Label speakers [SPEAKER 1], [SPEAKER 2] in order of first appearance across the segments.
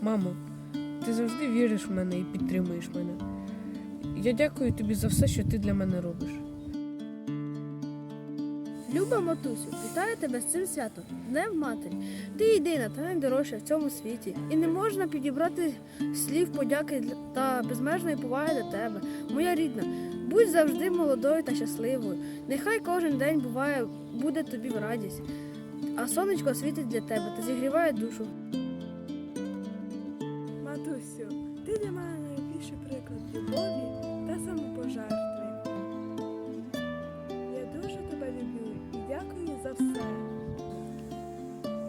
[SPEAKER 1] Мамо, ти завжди віриш в мене і підтримуєш мене. Я дякую тобі за все, що ти для мене робиш.
[SPEAKER 2] Люба матусю, вітаю тебе з цим святом, Днем Матері. Ти єдина та найдорожча в цьому світі, і не можна підібрати слів подяки та безмежної поваги до тебе, моя рідна. Будь завжди молодою та щасливою. Нехай кожен день буває, буде тобі в радість, а сонечко світить для тебе та зігріває душу.
[SPEAKER 3] За все.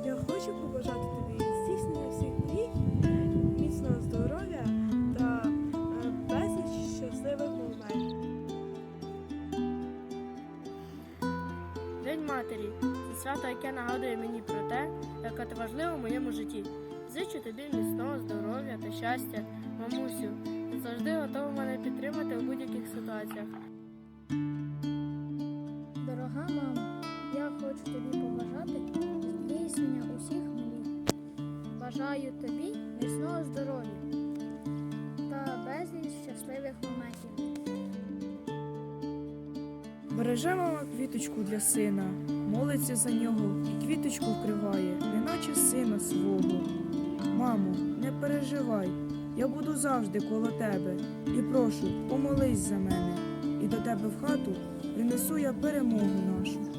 [SPEAKER 3] Я хочу побажати тобі здійснення всіх мрій, міцного здоров'я та е, безліч щасливих моментів.
[SPEAKER 4] День матері це свято, яке нагадує мені про те, яка ти важлива в моєму житті. Зичу тобі міцного здоров'я та щастя, мамусю. Завжди готова мене підтримати
[SPEAKER 5] Бажаю тобі міцного здоров'я та безліч щасливих моментів.
[SPEAKER 6] Береже мама квіточку для сина, молиться за нього і квіточку вкриває, неначе сина свого. Мамо, не переживай, я буду завжди коло тебе і прошу, помолись за мене, і до тебе в хату принесу я перемогу нашу.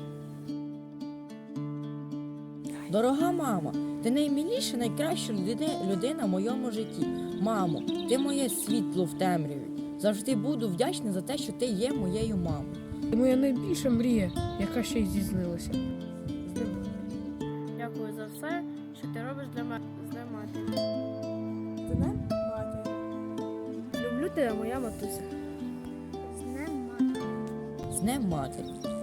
[SPEAKER 7] Дорога мама, ти наймиліша, найкраща людина, в моєму житті. Мамо, ти моє світло в темряві. Завжди буду вдячна за те, що ти є моєю мамою.
[SPEAKER 1] Ти моя найбільша мрія, яка ще й здійснилася. З Днем Матері.
[SPEAKER 4] Дякую за все, що ти робиш для мене Днем матері.
[SPEAKER 3] З Днем матері.
[SPEAKER 2] Люблю тебе, моя матуся.
[SPEAKER 5] З Днем матері.
[SPEAKER 7] З Днем матері.